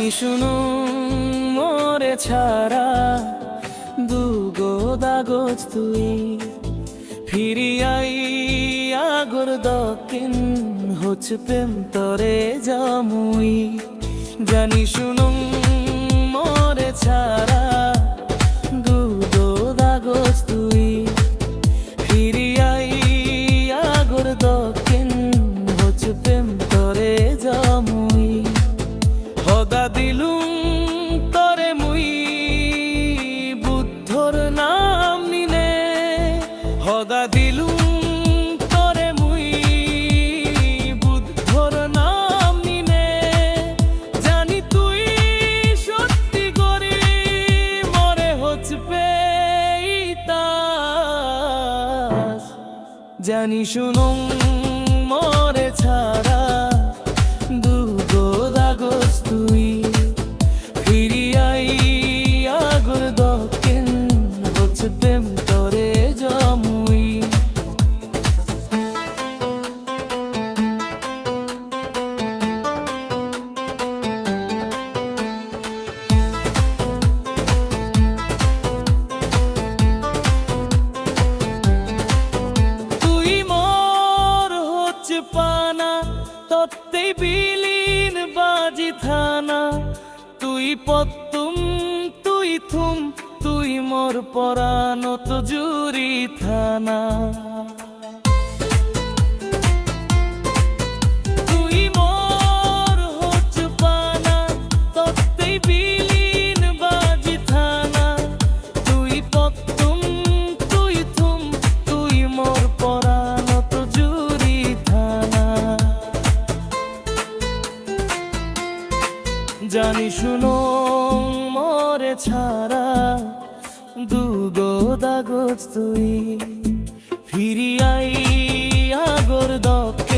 আমি শুনু, মোরে ছাড়া দুগো দাগজ তুই ফিরি আই আগর দক্ষিণ হচ্ছে প্রেম তরে জামুই জানি শুনুম হদা দিলুম তরে মুই। বুদ্ধর নাম নিনে। জানি তুই সত্যি করি মরে হচ্ছে জানি শুনুম বিলীন বাজি থানা। তুই পত্তুম তুই থুম তুই মোর পরানত জুরি থানা। জানি শুনো মরে ছাড়া দুগো দাগজ তুই ফিরিয়াই আগর দক্ষিণ